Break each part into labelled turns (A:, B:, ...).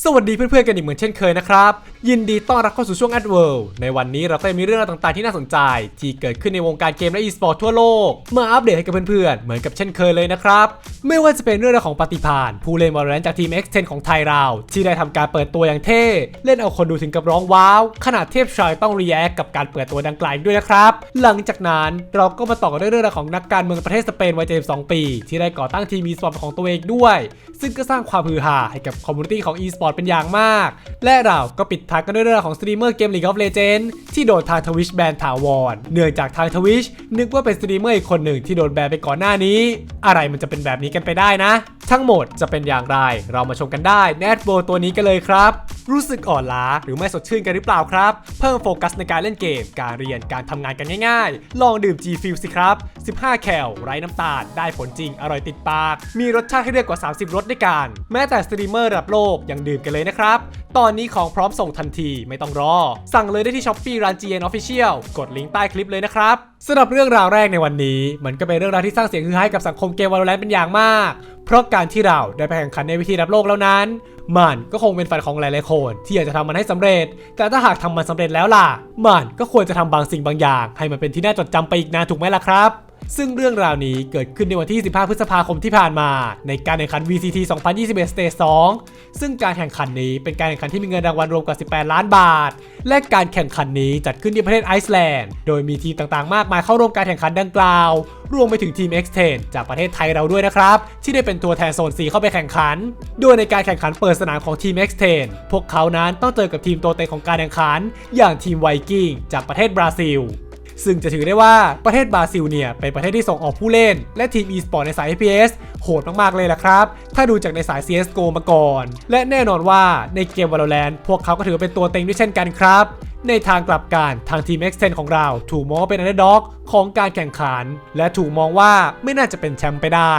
A: สวัสดีเพื่อนๆกันอีกเหมือนเช่นเคยนะครับ ยินดีต้อนรับเข้าสู่ช่วง Ad World ในวันนี้เราก็จะมีเรื่องราวต่างๆที่น่าสนใจ ที่เกิดขึ้นในวงการเกมและ e-sport ทั่วโลก มาอัปเดตให้กับเพื่อนๆ เหมือนกับเช่นเคยเลยนะครับ ไม่ว่าจะเป็นเรื่องราวของปฏิพานผู้เล่น Valorant จากทีม X10 ของไทยเรา ที่ได้ทำการเปิดตัวอย่างเท่ เล่นเอาคนดูถึงกับร้องว้าวขนาดเทพชายต้อง react กับการเปิดตัวดังไกลด้วยนะครับหลังจากนั้นเราก็มาต่อกันด้วยเรื่องราวของนักการเมืองประเทศสเปนวัย72ปี ที่ได้ก่อตั้งทีม e-sport ของตัวเองด้วย ซึ่งก็สร้างความฮือฮาให้กับคอมมูนิตี้ของ e-sport เป็นอย่างมาก และเราก็ปิดท้ายกันด้วยเรื่องของสตรีมเมอร์เกม League of Legends ที่โดนทางทวิชแบนถาวรเนื่องจากทางทวิชนึกว่าเป็นสตรีมเมอร์อีกคนหนึ่งที่โดนแบนไปก่อนหน้านี้ อะไรมันจะเป็นแบบนี้กันไปได้นะ ทั้งหมดจะเป็นอย่างไร เรามาชมกันได้แนทโบตัวนี้กันเลยครับ รู้สึกอ่อนล้าหรือไม่สดชื่นกันหรือเปล่าครับ เพิ่มโฟกัสในการเล่นเกม การเรียนการทำงานกันง่ายๆ ลองดื่ม G Fuel สิครับ 15 แคลไร้น้ำตาล ได้ผลจริงอร่อยติดปาก มีรสชาติให้เลือกกว่า 30 รสด้วยกัน แม้แต่สตรีมเมอร์ระดับโลกยังดื่มกันเลยนะครับ ตอนนี้ของพร้อมส่งทันทีไม่ต้องรอ สั่งเลยได้ที่ Shopee ร้าน GN Official กดลิงก์ใต้คลิปเลยนะครับสำหรับเรื่องราวแรกในวันนี้ มันก็เป็นเรื่องราวที่สร้างเสียงฮือฮาให้กับสังคมเกม Valorant เป็นอย่างมาก เพราะการที่เราได้ไปแข่งขันในวิธีรับโลกแล้วนั้น มันก็คงเป็นฝันของหลายๆคนที่อยากจะทำมันให้สำเร็จ แต่ถ้าหากทำมันสำเร็จแล้วล่ะ มันก็ควรจะทำบางสิ่งบางอย่าง ให้มันเป็นที่น่าจดจำไปอีกนานถูกไหมล่ะครับ ซึ่งเรื่องราวนี้เกิดขึ้นในวันที่ 15 พฤษภาคมที่ผ่านมา ในการแข่งขัน VCT 2021 Stage 2 ซึ่งการแข่งขันนี้เป็นการแข่งขันที่มีเงินรางวัลรวมกว่า 18 ล้านบาท และการแข่งขันนี้จัดขึ้นที่ประเทศไอซ์แลนด์ โดยมีทีมต่างๆ มากมายเข้าร่วมการแข่งขันดังกล่าว รวมไปถึงทีม X10 จากประเทศไทยเราด้วยนะครับ ที่ได้เป็นตัวแทนโซน C เข้าไปแข่งขัน โดยในการแข่งขันเปิดสนามของทีม X10 พวกเขานั้นต้องเจอกับทีมตัวเต็งของการแข่งขัน อย่างทีมไวกิ้งจากประเทศบราซิล ซึ่งจะถือได้ว่าประเทศบราซิลเนี่ย เป็นประเทศที่ส่งออกผู้เล่น และทีม e-sport ในสาย FPS โหดมากๆเลยล่ะครับ ถ้าดูจากในสาย CSGO มาก่อน และแน่นอนว่าในเกม Valorant พวกเขาก็ถือเป็นตัวเต็งด้วยเช่นกันครับในทางกลับกันทางทีม X10 ของเราถูกมองว่าเป็น underdog ของการแข่งขัน และถูกมองว่าไม่น่าจะเป็นแชมป์ไปได้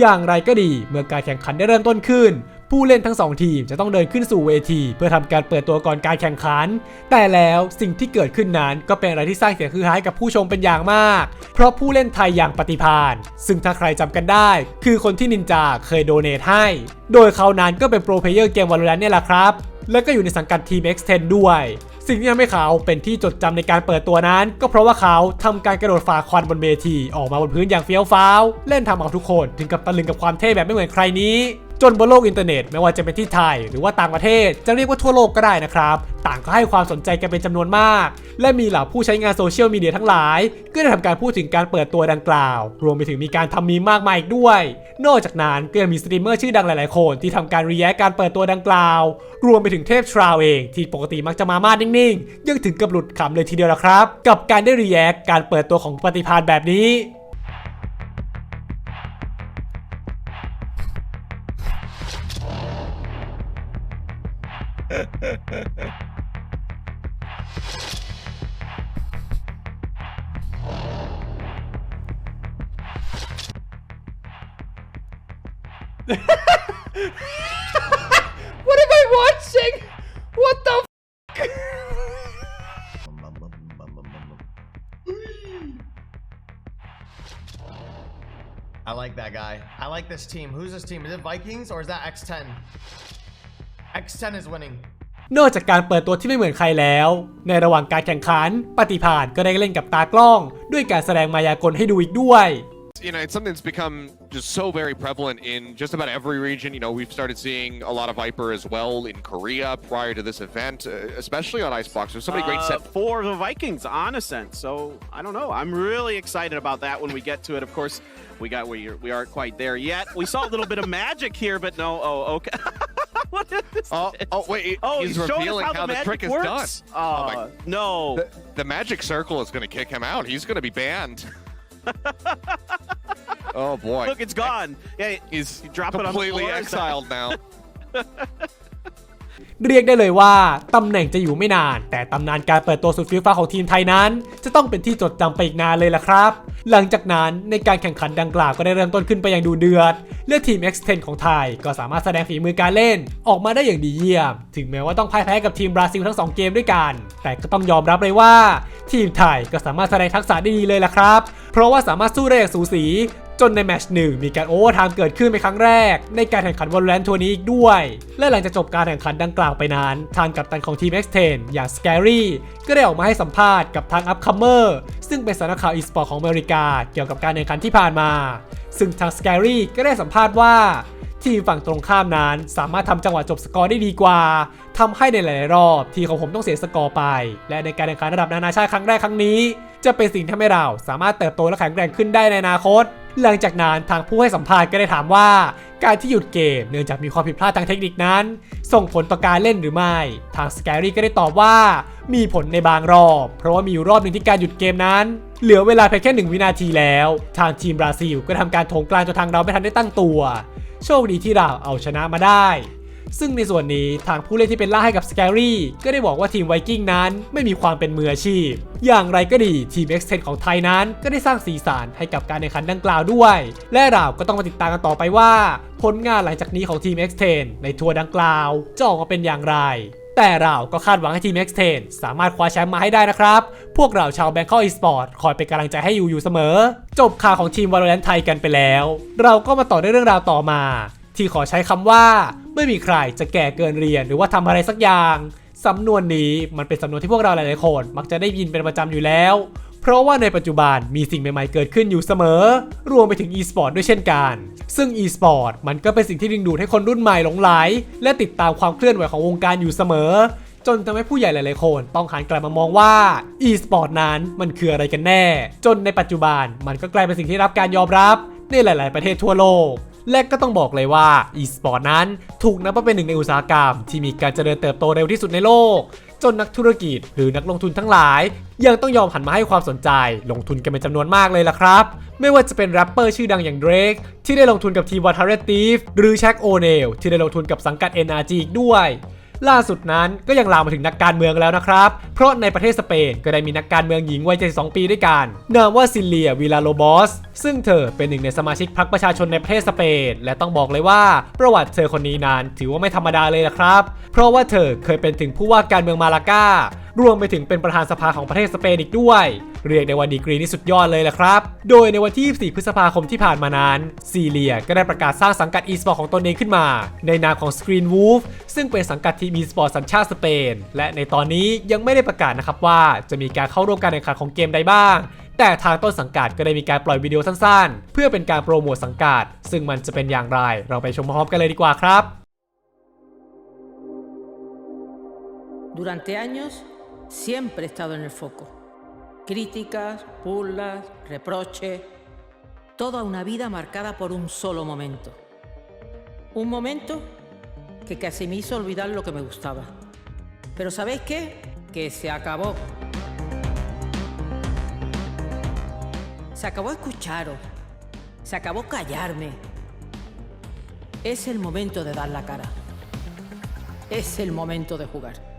A: อย่างไรก็ดีเมื่อการแข่งขันได้เริ่มต้นขึ้น ผู้เล่นทั้ง 2 ทีมจะต้องเดินขึ้นสู่เวที เพื่อทำการเปิดตัวก่อนการแข่งขัน แต่แล้วสิ่งที่เกิดขึ้นนั้นก็เป็นอะไรที่สร้างเสียงฮือฮาให้กับผู้ชมเป็นอย่างมาก เพราะผู้เล่นไทยอย่างปฏิพานซึ่งถ้าใครจำกันได้ คือคนที่นินจาเคยโดเนทให้ โดยเขานั้นก็เป็นโปรเพลเยอร์เกม Valorant เนี่ยแหละครับ และก็อยู่ในสังกัดทีม X10 ด้วยสิ่งที่ทำให้เขาเป็นที่จดจำในการเปิดตัวนั้น ก็เพราะว่าเขาทำการกระโดดฝ่าควันบนเวที ออกมาบนพื้นอย่างเฟี้ยวฟ้าว เล่นทำเอาทุกคนถึงกับตะลึงกับความเท่แบบไม่เหมือนใครนี้ จนบนโลกอินเทอร์เน็ตไม่ว่าจะเป็นที่ไทย หรือว่าต่างประเทศจะเรียกว่าทั่วโลกก็ได้นะครับ ต่างก็ให้ความสนใจกันเป็นจำนวนมาก และมีเหล่าผู้ใช้งานโซเชียลมีเดียทั้งหลาย ก็ได้ทำการพูดถึงการเปิดตัวดังกล่าว รวมไปถึงมีการทำมีมากมายอีกด้วย นอกจากนั้นก็ยังมีสตรีมเมอร์ชื่อดังหลายๆ คนที่ทำการรีแอคการเปิดตัวดังกล่าว รวมไปถึงเทพทราวเองที่ปกติมักจะมามาดนิ่งๆยังถึงกับหลุดขำเลยทีเดียวละครับ กับการได้รีแอคการเปิดตัวของปฏิพานแบบนี้ What am I watching? What the
B: I like that guy. I like this team. Who's this team? Is it Vikings or is that X10? X10 is winning.
A: นอกจากการเปิดตัวที่ไม่เหมือนใครแล้ว ในระหว่างการแข่งขัน ปฏิพานก็ได้เล่นกับตากล้อง ด้วยการแสดงมายากลให้ดูอีกด้วย
C: you know, it's something that's become just so very prevalent in just about every region. You know, we've started seeing a lot of Viper as well in Korea prior to this event, uh, especially on Icebox. There's so many great
D: uh,
C: set.
D: for the Vikings on Ascent. So I don't know. I'm really excited about that when we get to it. Of course, we got we we aren't quite there yet. We saw a little bit of magic here, but no. Oh, okay. what is this?
C: Oh, oh, wait,
D: Oh,
C: he's,
D: he's,
C: revealing
D: how,
C: how,
D: the,
C: the, trick is
D: works.
C: done.
D: Uh,
C: my-
D: no.
C: The, the magic circle is going to kick him out. He's going to be banned. oh boy,
D: Look, it's gone. Yeah,
C: he's
D: you drop it on the
C: completely
D: floor, is
C: exiled now.
A: เรียกได้เลยว่าตำแหน่งจะอยู่ไม่นาน แต่ตำนานการเปิดตัวสุดฟิฟ้าของทีมไทยนั้น จะต้องเป็นที่จดจำไปอีกนานเลยล่ะครับ หลังจากนั้นในการแข่งขันดังกล่าวก็ได้เริ่มต้นขึ้นไปอย่างดูเดือดและทีม X10 ของไทยก็สามารถแสดงฝีมือการเล่น ออกมาได้อย่างดีเยี่ยม ถึงแม้ว่าต้องพ่ายแพ้กับทีมบราซิลทั้งสองเกมด้วยกัน แต่ก็ต้องยอมรับเลยว่า ทีมไทยก็สามารถแสดงทักษะได้ดีเลยล่ะครับ เพราะว่าสามารถสู้ได้อย่างสูสี จนในแมชหนึ่งมีการโอเวอร์ไทม์เกิดขึ้นเป็นครั้งแรก ในการแข่งขันวอลเลนทัวร์นี้อีกด้วย และหลังจากจบการแข่งขันดังกล่าวไปนั้นทางกัปตันของทีม X10 อย่างสแกรี่ก็ได้ออกมาให้สัมภาษณ์กับทางอัพคัมเมอร์ซึ่งเป็นสำนักข่าวอีสปอร์ตของอเมริกา เกี่ยวกับการแข่งขันที่ผ่านมา ซึ่งทางสแกรี่ก็ได้สัมภาษณ์ว่า ทีมฝั่งตรงข้ามนั้น สามารถทำจังหวะจบสกอร์ได้ดีกว่าทำให้ในหลายๆรอบทีมของผมต้องเสียสกอร์ไป และในการแข่งขันระดับนานาชาติครั้งแรกครั้งนี้ จะเป็นสิ่งที่ทำให้เราสามารถเติบโตและแข็งแกร่งขึ้นได้ในอนาคต หลังจากนั้นทางผู้ให้สัมภาษณ์ก็ได้ถามว่า การที่หยุดเกมเนื่องจากมีความผิดพลาดทางเทคนิคนั้น ส่งผลต่อการเล่นหรือไม่ ทางสแกรี่ก็ได้ตอบว่า มีผลในบางรอบ เพราะว่ามีอยู่รอบหนึ่งที่การหยุดเกมนั้นเหลือเวลาเพียงแค่หนึ่งวินาทีแล้ว ทางทีมบราซิลก็ทำการโถงกลางจนทางเราไม่ทันได้ตั้งตัว โชคดีที่เราเอาชนะมาได้ ซึ่งในส่วนนี้ทางผู้เล่นที่เป็นล่าให้กับสแกรี่ก็ได้บอกว่าทีมไวกิ้งนั้นไม่มีความเป็นมืออาชีพ อย่างไรก็ดีทีม X10 ของไทยนั้นก็ได้สร้างสีสันให้กับการแข่งขันดังกล่าวด้วย และเราก็ต้องมาติดตามกันต่อไปว่า ผลงานหลังจากนี้ของทีม X10 ในทัวร์ดังกล่าวจะออกมาเป็นอย่างไร แต่เราก็คาดหวังให้ทีม X10 สามารถคว้าแชมป์มาให้ได้นะครับ พวกเราชาวแบง k อกอีสปอร์ตคอยเป็นกำลังใจให้อยู่อยู่เสมอ จบข่าวของทีม Valorant ไทยกันไปแล้ว เราก็มาต่อด้วยเรื่องราวต่อมา ที่ขอใช้คำว่า ไม่มีใครจะแก่เกินเรียนหรือว่าทำอะไรสักอย่างสำนวนนี้มันเป็นสำนวนที่พวกเราหลายๆคน มักจะได้ยินเป็นประจำอยู่แล้ว เพราะว่าในปัจจุบันมีสิ่งใหม่ๆเกิดขึ้นอยู่เสมอ รวมไปถึง e-sport ด้วยเช่นกัน ซึ่ง e-sport มันก็เป็นสิ่งที่ดึงดูดให้คนรุ่นใหม่หลงไหล และติดตามความเคลื่อนไหวของวงการอยู่เสมอ จนทำให้ผู้ใหญ่หลายๆ คนต้องหันกลับมามองว่า e-sport นั้นมันคืออะไรกันแน่ จนในปัจจุบันมันก็กลายเป็นสิ่งที่รับการยอมรับในหลาย ๆ ประเทศทั่วโลกและก็ต้องบอกเลยว่า e-sport นั้นถูกนับว่าเป็นหนึ่งในอุตสาหกรรม ที่มีการเจริญเติบโตเร็วที่สุดในโลก จนนักธุรกิจ หรือนักลงทุนทั้งหลาย ยังต้องยอมหันมาให้ความสนใจ ลงทุนกันเป็นจำนวนมากเลยล่ะครับ ไม่ว่าจะเป็นแรปเปอร์ชื่อดังอย่างเดรกที่ได้ลงทุนกับทีม w a t a r e t i f หรือแช็กโอเนลที่ได้ลงทุนกับสังกัด NRG อีกด้วย ล่าสุดนั้นก็ยังลามมาถึงนักการเมืองแล้วนะครับ เพราะในประเทศสเปนก็ได้มีนักการเมืองหญิงวัย72ปีด้วยกันนามว่าซิเลียวิลาโลบอสซึ่งเธอเป็นหนึ่งในสมาชิกพรรคประชาชนในประเทศสเปน และต้องบอกเลยว่า ประวัติเธอคนนี้นั้นถือว่าไม่ธรรมดาเลยนะครับ เพราะว่าเธอเคยเป็นถึงผู้ว่าการเมืองมาลากา รวมไปถึงเป็นประธานสภาของประเทศสเปนอีกด้วย เรียกได้ว่าดีกรีนี่สุดยอดเลยแหละครับ โดยในวันที่ 24 พฤษภาคมที่ผ่านมานั้น ซีเลียก็ได้ประกาศสร้างสังกัด e-sport ของตนเองขึ้นมา ในนามของ Screen Wolf ซึ่งเป็นสังกัดทีม e-sport สัญชาติสเปน และในตอนนี้ยังไม่ได้ประกาศนะครับว่าจะมีการเข้าร่วมการแข่งขันของเกมใดบ้างแต่ทางต้นสังกัดก็ได้มีการปล่อยวิดีโอสั้นๆ เพื่อเป็นการโปรโมทสังกัด ซึ่งมันจะเป็นอย่างไร เราไปชมพร้อมกันเลยดีกว่าครับ
E: Durante años siempre he estado en el foco. Críticas, burlas, reproches, toda una vida marcada por un solo momento. Un momento que casi me hizo olvidar lo que me gustaba. Pero ¿sabéis qué? Que se acabó. Se acabó escucharos. Se acabó callarme. Es el momento de dar la cara. Es el momento de jugar.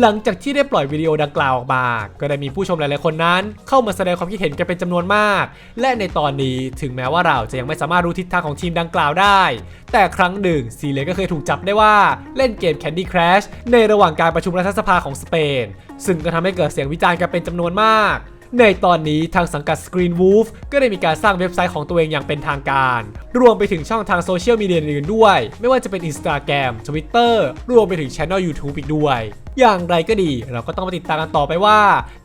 A: หลังจากที่ได้ปล่อยวิดีโอดังกล่าวออกมา ก็ได้มีผู้ชมหลายๆคนนั้น เข้ามาแสดงความคิดเห็นกันเป็นจำนวนมาก และในตอนนี้ถึงแม้ว่าเราจะยังไม่สามารถรู้ทิศทางของทีมดังกล่าวได้ แต่ครั้งหนึ่งซีเลก็เคยถูกจับได้ว่าเล่นเกม Candy Crush ในระหว่างการประชุมรัฐสภาของสเปน ซึ่งก็ทำให้เกิดเสียงวิจารณ์กันเป็นจำนวนมากในตอนนี้ทางสังกัด Screen Wolf ก็ได้มีการสร้างเว็บไซต์ของตัวเองอย่างเป็นทางการ รวมไปถึงช่องทางโซเชียลมีเดียอื่นๆด้วย ไม่ว่าจะเป็น Instagram Twitter รวมไปถึงช่อง YouTube อีกด้วย อย่างไรก็ดี เราก็ต้องมาติดตามกันต่อไปว่า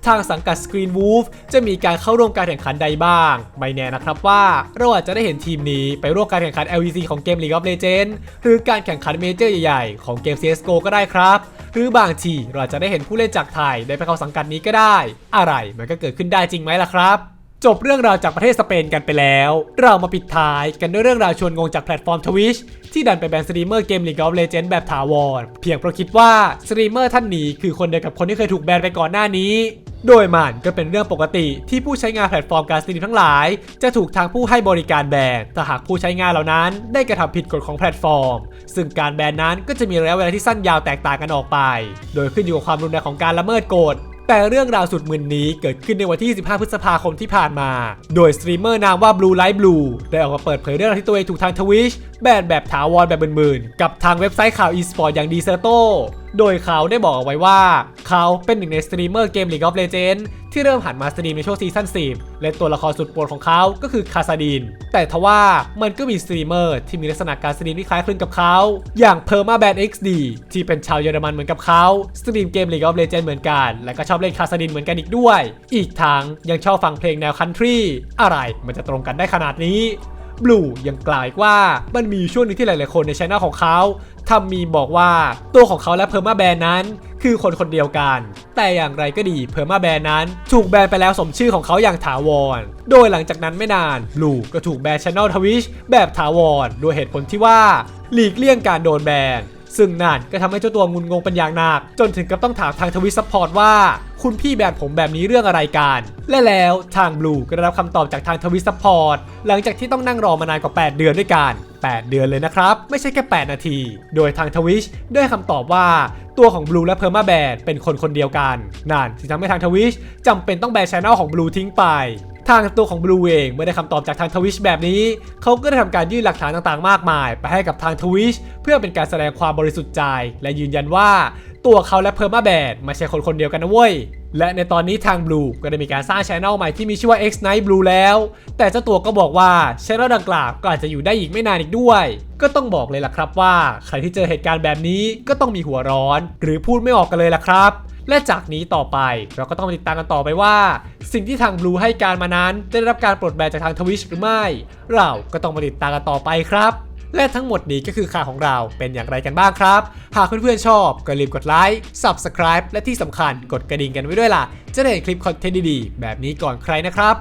A: ทางสังกัด Screen Wolf จะมีการเข้าร่วมการแข่งขันใดบ้าง ไม่แน่นะครับว่าเราอาจจะได้เห็นทีมนี้ไปร่วมการแข่งขัน LEC ของเกม League of Legends หรือการแข่งขันเมเจอร์ใหญ่ๆ ของเกม CSGO ก็ได้ครับ หรือบางทีเราอาจจะได้เห็นผู้เล่นจากไทยได้ไปเข้าสังกัดนี้ก็ได้ อะไรมันก็เกิดขึ้นได้จริงไหมล่ะครับ จบเรื่องราวจากประเทศสเปนกันไปแล้ว เรามาปิดท้ายกันด้วยเรื่องราวชวนงงจากแพลตฟอร์ม Twitch ที่ดันไปแบนสตรีมเมอร์เกม League of Legends แบบถาวร เพียงเพราะคิดว่าสตรีมเมอร์ท่านนี้คือคนเดียวกับคนที่เคยถูกแบนไปก่อนหน้านี้ โดยมันก็เป็นเรื่องปกติที่ผู้ใช้งานแพลตฟอร์มการสตรีมทั้งหลาย จะถูกทางผู้ให้บริการแบนถ้าหากผู้ใช้งานเหล่านั้นได้กระทำผิดกฎของแพลตฟอร์ม ซึ่งการแบนนั้นก็จะมีระยะเวลาที่สั้นยาวแตกต่างกันออกไป โดยขึ้นอยู่กับความรุนแรงของการละเมิดกฎ แต่เรื่องราวสุดมึนนี้เกิดขึ้นในวันที่ 15 พฤษภาคมที่ผ่านมา โดยสตรีมเมอร์นามว่า Blue Light Blue ได้ออกมาเปิดเผยเรื่องราวที่ตัวเองถูกทางทวิชแบนแบบถาวรแบบมืนๆกับทางเว็บไซต์ข่าวอีสปอร์ตอย่างดีเซอร์โต โดยเขาได้บอกเอาไว้ว่า เขาเป็นหนึ่งในสตรีมเมอร์เกม League of Legends ที่เริ่มหันมาสตรีมในช่วงซีซั่น10 และตัวละครสุดโปรดของเขาก็คือคาซาดิน แต่ทว่ามันก็มีสตรีมเมอร์ที่มีลักษณะการสตรีมที่คล้ายคลึงกับเขา อย่าง Perma b a n XD ที่เป็นชาวเยอรมันเหมือนกับเขา สตรีมเกม League of Legends เหมือนกัน และก็ชอบเล่นคาซาดินเหมือนกันอีกด้วย อีกทั้งยังชอบฟังเพลงแนวคันทรีอะไรมันจะตรงกันได้ขนาดนี้ บลูยังกล่าวว่ามันมีช่วงหนึงที่หลายๆคนในช anel ของเขาทำมีบอกว่าตัวของเขาและเพอร์มาแบนนั้น คือคนคนเดียวกัน แต่อย่างไรก็ดีเพอร์มาแบนนั้น ถูกแบนไปแล้วสมชื่อของเขาอย่างถาวร โดยหลังจากนั้นไม่นานบลูก็ถูกแบนช anel ทวิชแบบถาวรด้วยเหตุผลที่ว่า หลีกเลี่ยงการโดนแบนซึ่งนั่นก็ทำให้เจ้าตัวงุนงงเป็นอย่างหนัก จนถึงกับต้องถามทางทวิตซัพพอร์ตว่า คุณพี่แบนผมแบบนี้เรื่องอะไรกัน และแล้วทางบลูก็ได้รับคำตอบจากทางทวิตซัพอร์ตหลังจากที่ต้องนั่งรอมานานกว่า 8 เดือนด้วยกัน 8 เดือนเลยนะครับ ไม่ใช่แค่ 8 นาที โดยทางทวิชได้คำตอบว่าตัวของบลูและเพอร์มาแบนเป็นคนคนเดียวกันนั่นที่ทำให้ทางทวิชจำเป็นต้องแบนช anel ของบลูทิ้งไปทางตัวของบลูเองเมื่อได้คำตอบจากทางทวิชแบบนี้ เขาก็ได้ทำการยื่นหลักฐานต่างๆ มากมาย ไปให้กับทางทวิชเพื่อเป็นการแสดงความบริสุทธิ์ใจ และยืนยันว่า ตัวเขาและเพอร์มาแบดไม่ใช่คนคนเดียวกันนะเว้ย และในตอนนี้ทาง Blue ก็ได้มีการสร้างชแนลใหม่ที่มีชื่อว่า X Night Blue แล้ว แต่เจ้าตัวก็บอกว่าชแนลดังกล่าวก็อาจจะอยู่ได้อีกไม่นานอีกด้วย ก็ต้องบอกเลยล่ะครับว่าใครที่เจอเหตุการณ์แบบนี้ก็ต้องมีหัวร้อน หรือพูดไม่ออกกันเลยล่ะครับ และจากนี้ต่อไปเราก็ต้องมาติดตามกันต่อไปว่า สิ่งที่ทาง Blue ให้การมานั้นจะได้รับการปลดแบนจากทางทวิชหรือไม่ เราก็ต้องมาติดตามกันต่อไปครับและทั้งหมดนี้ก็คือข่าวของเราเป็นอย่างไรกันบ้างครับ หากเพื่อนๆชอบก็รีบกดไลค์ Subscribe และที่สำคัญกดกระดิ่งกันไว้ด้วยล่ะ จะได้เห็นคลิปคอนเทนต์ดีๆ แบบนี้ก่อนใครนะครับ